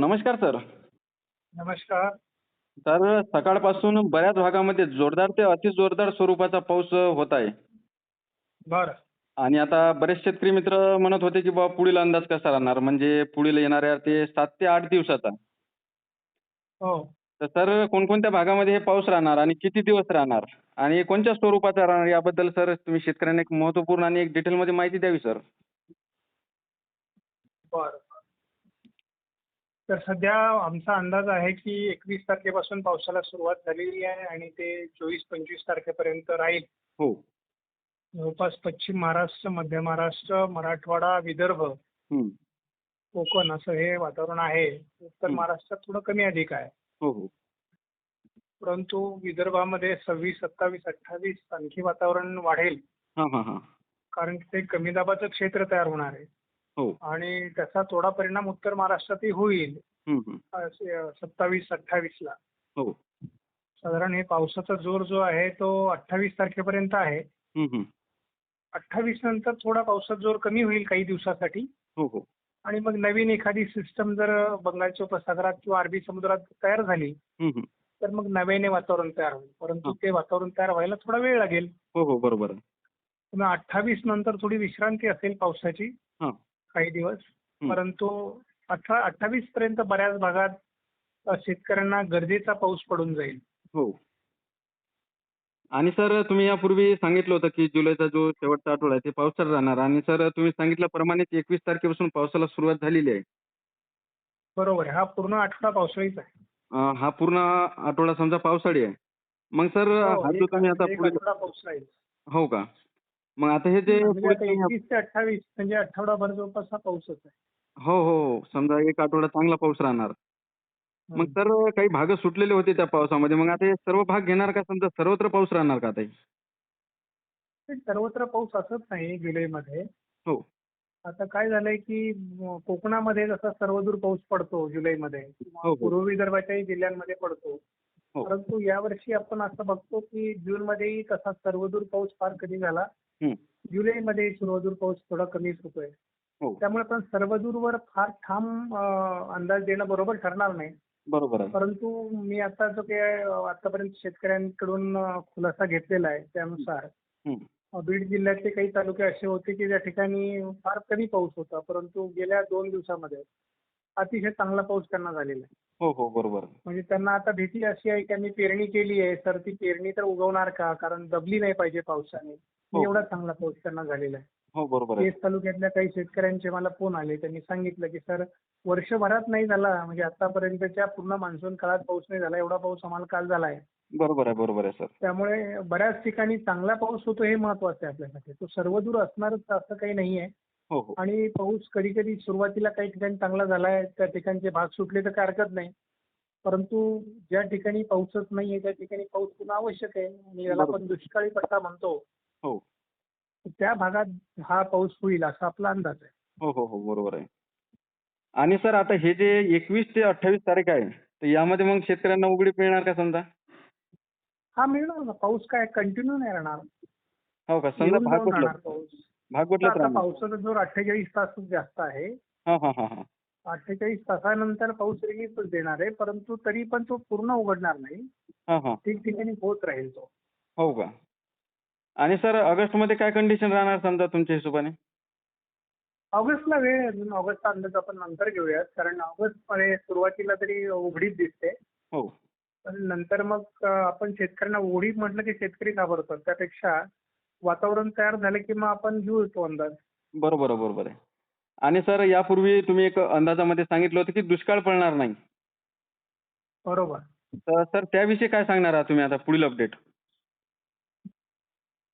नमस्कार सर. नमस्कार. तर सकाळपासून बऱ्याच भागामध्ये जोरदार ते अति जोरदार स्वरूपाचा पाऊस होत आहे. बरं. आणि आता बरेच शेतकरी मित्र म्हणत होते की बाबा पुढील अंदाज कसा राहणार? म्हणजे पुढील येणाऱ्या ते सात ते आठ दिवसाचा. हो. तर सर कोणकोणत्या भागामध्ये हे पाऊस राहणार आणि किती दिवस राहणार? आणि कोणत्या स्वरूपाचा राहणार? याबद्दल सर तुम्ही शेतकऱ्यांना एक महत्त्वपूर्ण आणि एक डिटेलमध्ये माहिती द्यावी सर. बरं. तर सध्या आमचा अंदाज आहे की एकवीस तारखेपासून पावसाला सुरुवात झालेली आहे आणि ते चोवीस पंचवीस तारखेपर्यंत राहील. हो. जवळपास पश्चिम महाराष्ट्र मध्य महाराष्ट्र मराठवाडा विदर्भ. कोकण असं हे वातावरण आहे. उत्तर हं. महाराष्ट्रात थोडं कमी अधिक आहे. हो हो. परंतु विदर्भामध्ये सव्वीस सत्तावीस अठ्ठावीस आणखी वातावरण वाढेल. हां हां हां. कारण ते कमी दाबाचं क्षेत्र तयार होणार आहे. आणि त्याचा थोडा परिणाम उत्तर महाराष्ट्रातही होईल. हं, हं. सत्तावीस अठ्ठावीसला हो. साधारण हे पावसाचा जोर जो आहे तो अठ्ठावीस तारखेपर्यंत आहे. हं, हं. अठ्ठावीस नंतर थोडा पावसाचा जोर कमी होईल काही दिवसासाठी. हो हो. आणि मग नवीन एखादी सिस्टम जर बंगालच्या उपसागरात किंवा अरबी समुद्रात तयार झाली हं, हं. तर मग नव्याने वातावरण तयार होईल. परंतु हा. ते वातावरण तयार व्हायला थोडा वेळ लागेल. हो हो. बरोबर आहे. अठ्ठावीस नंतर थोडी विश्रांती असेल पावसाची. हां. काही दिवस. परंतु अठरा अठ्ठावीस पर्यंत बऱ्याच भागात शेतकऱ्यांना गरजेचा पाऊस पडून जाईल. हो. आणि सर तुम्ही यापूर्वी सांगितलं होतं की जुलैचा जो शेवटचा आठवडा आहे ते पावसाळा राहणार. आणि सर तुम्ही सांगितल्याप्रमाणे एकवीस तारखेपासून पावसाला सुरुवात झालेली आहे. बरोबर आहे. हा पूर्ण आठवडा पावसाळीच आहे. अं, हा पूर्ण आठवडा समजा पावसाळी आहे. मग सर हो, हा जो एक- तुम्ही आता एक पुढील आठवडा पावसाळी हो का? मग आता हे जे म्हणजे पुढे एकवीस ते अठ्ठावीस म्हणजे आठवडाभर जवळपास हा पाऊसच आहे हो हो हो. समजा एक आठवडा चांगला पाऊस राहणार मग. सर काही भाग सुटलेले होते त्या पावसामध्ये मग आता हे सर्व भाग घेणार का समजा सर्वत्र पाऊस राहणार का आता हे? सर्वत्र पाऊस असत नाही जुलैमध्ये हो आता काय झालंय की म, कोकणामध्ये जसा सर्वदूर पाऊस पडतो जुलैमध्ये किंवा हो, हो. पूर्व विदर्भाच्याही जिल्ह्यांमध्ये पडतो. परंतु यावर्षी आपण असं बघतो की जूनमध्येही तसा सर्वदूर पाऊस फार कमी झाला. हं. जुलैमध्ये सर्वदूर पाऊस थोडा कमीच होतोय हो. त्यामुळे पण सर्वदूरवर फार ठाम अंदाज देणं बरोबर ठरणार नाही. बरोबर परंतु मी आता जो काही आतापर्यंत शेतकऱ्यांकडून खुलासा घेतलेला आहे त्यानुसार हं. बीड जिल्ह्यातले काही तालुके असे होते की त्या ठिकाणी फार कमी पाऊस होता. परंतु गेल्या दोन दिवसामध्ये अतिशय चांगला पाऊस त्यांना झालेला आहे. हो हो बरोबर. म्हणजे त्यांना आता भीती अशी आहे की आम्ही पेरणी केली आहे तर ती पेरणी तर उगवणार का? कारण दबली नाही पाहिजे पावसाने. हो. एवढा चांगला पाऊस त्यांना झालेला आहे. हो बरोबर आहे. केस तालुक्यातल्या काही शेतकऱ्यांचे मला फोन आले. त्यांनी सांगितलं की सर वर्षभरात नाही झाला. म्हणजे आतापर्यंतच्या पूर्ण मान्सून काळात पाऊस नाही झाला. एवढा पाऊस आम्हाला काल झाला आहे. बरोबर आहे बरोबर आहे सर. त्यामुळे बऱ्याच ठिकाणी चांगला पाऊस होतो हे महत्वाचं आहे आपल्यासाठी. तो सर्वदूर असणारच असं काही नाही आहे आणि पाऊस कधी कधी सुरुवातीला काही ठिकाणी चांगला झालाय त्या ठिकाणचे भाग सुटले तर काय हरकत नाही. परंतु ज्या ठिकाणी पाऊसच नाहीये त्या ठिकाणी पाऊस पुन्हा आवश्यक आहे. आणि याला. आपण दुष्काळी पट्टा म्हणतो. हो. त्या भागात हा पाऊस होईल असा आपला अंदाज आहे. हो हो हो बरोबर आहे. आणि सर आता हे जे एकवीस ते अठ्ठावीस तारीख आहे तर यामध्ये मग शेतकऱ्यांना उघडीप मिळणार का समजा? हा मिळणार ना. पाऊस काय कंटिन्यू नाही राहणार. हो का? समजा भाग कुठलं? पाऊस. भाग कुठलंच आता पावसाचा जोर अठ्ठेचाळीस तासच जास्त आहे. हा हा हा हा. अठ्ठेचाळीस तासानंतर पाऊस रिलीजच देणार आहे परंतु तरी पण तो पूर्ण उघडणार नाही. हा हा. ठिकठिकाणी होत राहील तो. हो का? आणि सर ऑगस्टमध्ये काय कंडिशन राहणार समजा तुमच्या हिशोबाने? ऑगस्टला वेळ आहे अजून. ऑगस्टचा अंदाज आपण नंतर घेऊयात. कारण ऑगस्टमध्ये सुरुवातीला तरी उघडीप दिसते. हो. पण नंतर मग अं, आपण शेतकऱ्यांना उघडीप म्हटलं की शेतकरी घाबरतात. त्यापेक्षा वातावरण तयार झालं की मग आपण घेऊ तो अंदाज. बरोबर बरोबर आहे. आणि सर यापूर्वी तुम्ही एक अंदाजामध्ये सांगितलं होतं की दुष्काळ पडणार नाही. बरोबर. तर सर त्याविषयी काय सांगणार आहात तुम्ही आता पुढील अपडेट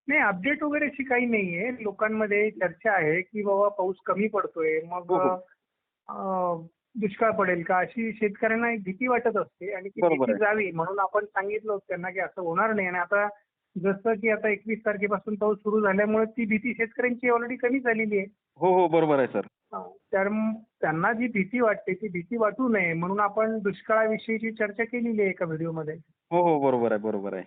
नाही अपडेट वगैरे अशी काही नाहीये. लोकांमध्ये चर्चा आहे की बाबा पाऊस कमी पडतोय मग हो, हो. दुष्काळ पडेल का? अशी शेतकऱ्यांना एक भीती वाटत असते आणि ती भीती. जावी म्हणून आपण सांगितलं होतं त्यांना की असं होणार नाही. आणि आता जसं की आता एकवीस तारखेपासून पाऊस सुरू झाल्यामुळे ती भीती शेतकऱ्यांची ऑलरेडी कमी झालेली आहे. हो हो बरोबर आहे सर. तर त्यांना जी भीती वाटते ती भीती वाटू नये म्हणून आपण दुष्काळाविषयीची चर्चा केलेली आहे एका व्हिडिओमध्ये. हो हो बरोबर आहे बरोबर आहे.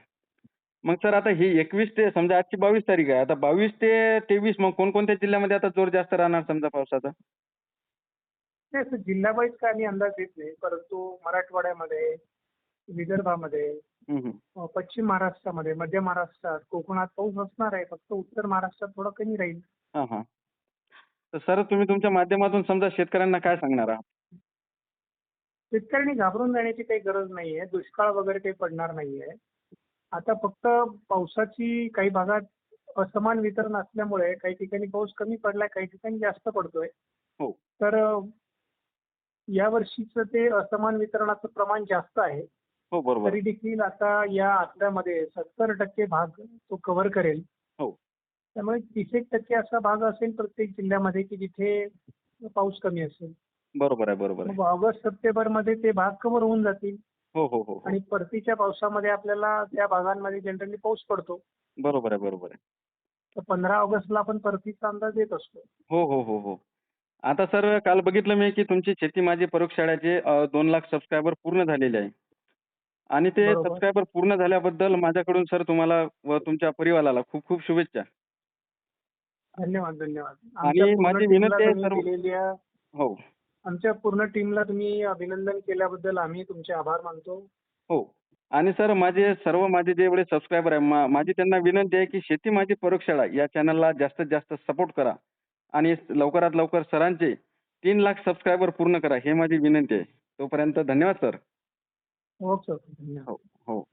मग सर आता ही एकवीस ते समजा आजची बावीस तारीख आहे आता बावीस ते तेवीस मग कोणकोणत्या जिल्ह्यामध्ये आता जोर जास्त राहणार समजा पावसाचा? नाही असं जिल्हा का आम्ही अंदाज देत नाही परंतु मराठवाड्यामध्ये विदर्भामध्ये पश्चिम महाराष्ट्रामध्ये मध्य महाराष्ट्रात कोकणात पाऊस असणार आहे फक्त उत्तर महाराष्ट्रात थोडा कमी राहील. हां हां. तर सर तुम्ही तुमच्या माध्यमातून समजा शेतकऱ्यांना काय सांगणार आहात? शेतकऱ्यांनी घाबरून जाण्याची काही गरज नाहीये दुष्काळ वगैरे काही पडणार नाहीये आता फक्त पावसाची काही भागात असमान वितरण असल्यामुळे काही ठिकाणी पाऊस कमी पडलाय काही ठिकाणी जास्त पडतोय. हो. तर या वर्षीचं ते असमान वितरणाचं प्रमाण जास्त आहे. हो बरोबर. तरी देखील आता या आकड्यामध्ये सत्तर टक्के भाग तो कव्हर करेल. हो. त्यामुळे तीस एक टक्के असा भाग असेल प्रत्येक जिल्ह्यामध्ये की जिथे पाऊस कमी असेल. बरोबर आहे बरोबर आहे. मग ऑगस्ट सप्टेंबरमध्ये ते भाग कव्हर होऊन जातील. हो हो हो हो. आणि परतीच्या पावसामध्ये आपल्याला त्या भागांमध्ये जनरली पाऊस पडतो. बरोबर आहे बरोबर आहे. तर पंधरा ऑगस्टला आपण परतीचा अंदाज देत असतो. हो हो हो हो. आता सर काल बघितलं मी की तुमची शेती माझी प्रयोगशाळेचे अ, दोन लाख सबस्क्रायबर पूर्ण झालेले आहे. आणि ते बरोबर. सबस्क्रायबर पूर्ण झाल्याबद्दल माझ्याकडून सर तुम्हाला व तुमच्या परिवाराला खूप खूप शुभेच्छा. धन्यवाद धन्यवाद. आणि पूर्ण माझी टीमला विनंती आहे तुम्ही सर्व- दिलेल्या हो. आमच्या पूर्ण टीमला तुम्ही अभिनंदन केल्याबद्दल आम्ही तुमचे आभार मानतो. हो. आणि सर माझे सर्व माझे जे एवढे सबस्क्रायबर आहे मा- माझी त्यांना विनंती आहे की शेती माझी प्रयोगशाळा या चॅनलला जास्तीत जास्त सपोर्ट करा. आणि लवकरात लवकर सरांचे तीन लाख सबस्क्रायबर पूर्ण करा हे माझी विनंती आहे. तोपर्यंत धन्यवाद सर ओके ओके धन्यवाद हो हो